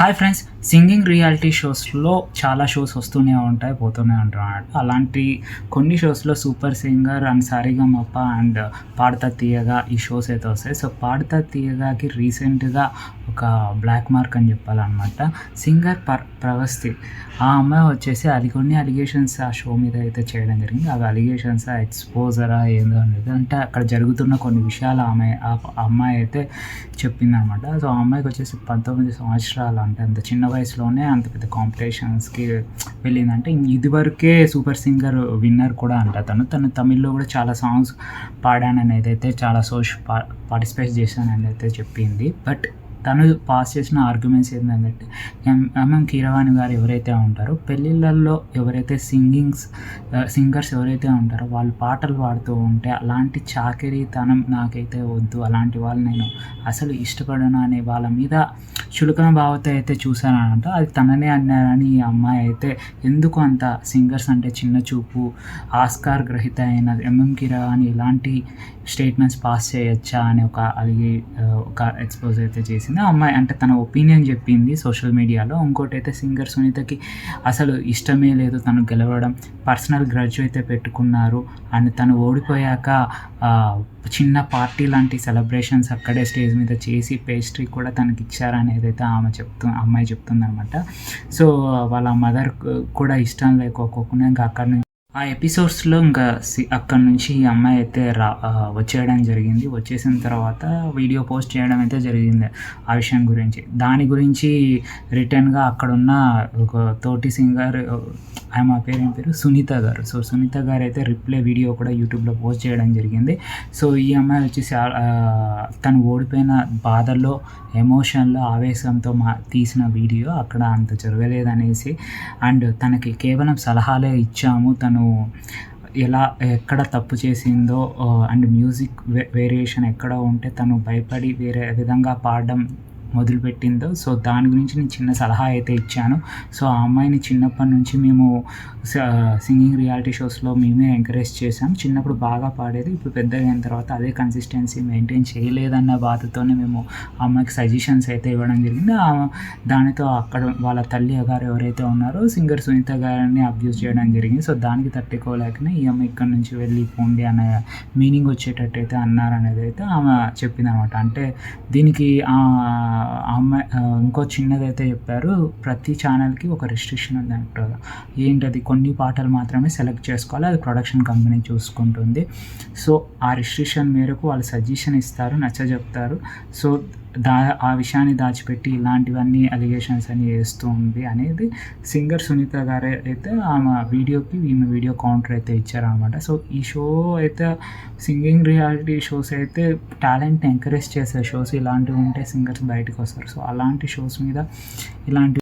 Hi friends, singing reality షోస్లో చాలా shows వస్తూనే ఉంటాయి పోతూనే ఉంటాయి అలాంటి కొన్ని షోస్లో super singer and Saregamapa and Padutha Theeyaga ఈ షోస్ అయితే వస్తాయి. సో పాడతా తీయగాకి రీసెంట్గా ఒక బ్లాక్ మార్క్ అని చెప్పాలన్నమాట. సింగర్ పర్ ప్రవస్తి. ఆ అమ్మాయి వచ్చేసి అది కొన్ని అలిగేషన్స్ ఆ షో మీద అయితే చేయడం జరిగింది. అవి అలిగేషన్స్ ఎక్స్పోజరా ఏందో అనేది. అంటే అక్కడ జరుగుతున్న కొన్ని విషయాలు ఆమె ఆ అమ్మాయి అయితే చెప్పిందనమాట సో ఆ అమ్మాయికి వచ్చేసి పంతొమ్మిది సంవత్సరాలు అంటే అంత చిన్న వయసులోనే అంత పెద్ద కాంపిటీషన్స్కి వెళ్ళిందంటే ఇదివరకే సూపర్ సింగర్ విన్నర్ కూడా అంట తను. తను తమిళ్ళో కూడా చాలా సాంగ్స్ పాడానని అయితే చాలా సోష్ పార్టిసిపేట్ చేశానని అయితే చెప్పింది. బట్ తను పాస్ చేసిన ఆర్గ్యుమెంట్స్ ఏంటంటే ఎంఎం కీరవాణి గారు ఎవరైతే ఉంటారో పెళ్ళిళ్ళల్లో ఎవరైతే సింగింగ్స్ సింగర్స్ ఎవరైతే ఉంటారో వాళ్ళు పాటలు పాడుతూ ఉంటే అలాంటి చాకరీతనం నాకైతే వద్దు. అలాంటి వాళ్ళు నేను అసలు ఇష్టపడను అనే వాళ్ళ మీద చులకన భావత అయితే చూశానంట అది తననే అన్నారని ఈ అమ్మాయి అయితే ఎందుకు అంత సింగర్స్ అంటే చిన్న చూపు ఆస్కార్ గ్రహీత అయిన ఎంఎం కిరాని ఇలాంటి స్టేట్మెంట్స్ పాస్ చేయొచ్చా అని ఒక అది ఒక ఎక్స్పోజ్ అయితే చేసింది? ఆ అమ్మాయి అంటే తన ఒపీనియన్ చెప్పింది సోషల్ మీడియాలో. ఇంకోటి అయితే సింగర్ సునీతకి అసలు ఇష్టమే లేదు తను గెలవడం. పర్సనల్ గ్రడ్జ్ అయితే పెట్టుకున్నారు. అండ్ తను ఓడిపోయాక చిన్న పార్టీ లాంటి సెలబ్రేషన్స్ అక్కడే స్టేజ్ మీద చేసి పేస్ట్రీ కూడా తనకి ఇచ్చారనేది అయితే ఆమె చెప్తూ అమ్మాయి చెప్తుందనమాట సో వాళ్ళ మదర్ కూడా ఇష్టం లేకోకుండా ఇంకా అక్కడ నుంచి ఆ ఎపిసోడ్స్లో ఇంకా సి అక్కడ నుంచి ఈ అమ్మాయి అయితే రా వచ్చేయడం జరిగింది. వచ్చేసిన తర్వాత వీడియో పోస్ట్ చేయడం అయితే జరిగింది ఆ విషయం గురించి. దాని గురించి రిటర్న్గా అక్కడున్న ఒక తోటి సింగర్ ఆమె పేరు ఏం పేరు? సునీత గారు. సో సునీత గారు అయితే రిప్లై వీడియో కూడా యూట్యూబ్లో పోస్ట్ చేయడం జరిగింది. సో ఈ అమ్మాయి వచ్చేసి తను ఓడిపోయిన బాధల్లో ఎమోషన్లో ఆవేశంతో మా తీసిన వీడియో అక్కడ అంత జరగలేదనేసి అండ్ తనకి కేవలం సలహాలే ఇచ్చాము. తను ఎలా ఎక్కడ తప్పు చేసిందో అండ్ మ్యూజిక్ వేరియేషన్ ఎక్కడ ఉంటే తను భయపడి వేరే విధంగా పాడడం మొదలుపెట్టిందో. సో దాని గురించి నేను చిన్న సలహా అయితే ఇచ్చాను. సో ఆ అమ్మాయిని చిన్నప్పటి నుంచి మేము సింగింగ్ రియాలిటీ షోస్లో మేమే ఎంకరేజ్ చేసాం చిన్నప్పుడు బాగా పాడేది ఇప్పుడు పెద్దగా అయిన తర్వాత అదే కన్సిస్టెన్సీ మెయింటైన్ చేయలేదన్న బాధతోనే మేము ఆ అమ్మాయికి సజెషన్స్ అయితే ఇవ్వడం జరిగింది. దానితో అక్కడ వాళ్ళ తల్లి గారు ఎవరైతే ఉన్నారో సింగర్ సునీత గారిని అబ్యూస్ చేయడం జరిగింది. సో దానికి తట్టుకోలేకనే ఈ అమ్మాయి ఇక్కడ నుంచి వెళ్ళి పోండి అనే మీనింగ్ వచ్చేటట్టు అయితే అన్నారనేది అయితే ఆమె చెప్పింది అనమాట అంటే దీనికి అమ్మాయి ఇంకో చిన్నదైతే చెప్పారు ప్రతి ఛానల్కి ఒక రిస్ట్రిక్షన్ ఉంది అంటారు. ఏంటది? కొన్ని పాటలు మాత్రమే సెలెక్ట్ చేసుకోవాలి అది ప్రొడక్షన్ కంపెనీ చూసుకుంటుంది. సో ఆ రిస్ట్రిక్షన్ మేరకు వాళ్ళు సజెషన్ ఇస్తారు నచ్చ చెప్తారు సో దా ఆ విషయాన్ని దాచిపెట్టి ఇలాంటివన్నీ అలిగేషన్స్ అని వేస్తూ ఉంది అనేది సింగర్ సునీత గారే అయితే ఆమె వీడియోకి ఈమె వీడియో కౌంటర్ అయితే ఇచ్చారనమాట సో ఈ షో అయితే సింగింగ్ రియాలిటీ షోస్ అయితే టాలెంట్ని ఎంకరేజ్ చేసే షోస్ ఇలాంటివి ఉంటే సింగర్స్ బయటకు వస్తారు. సో అలాంటి షోస్ మీద ఇలాంటి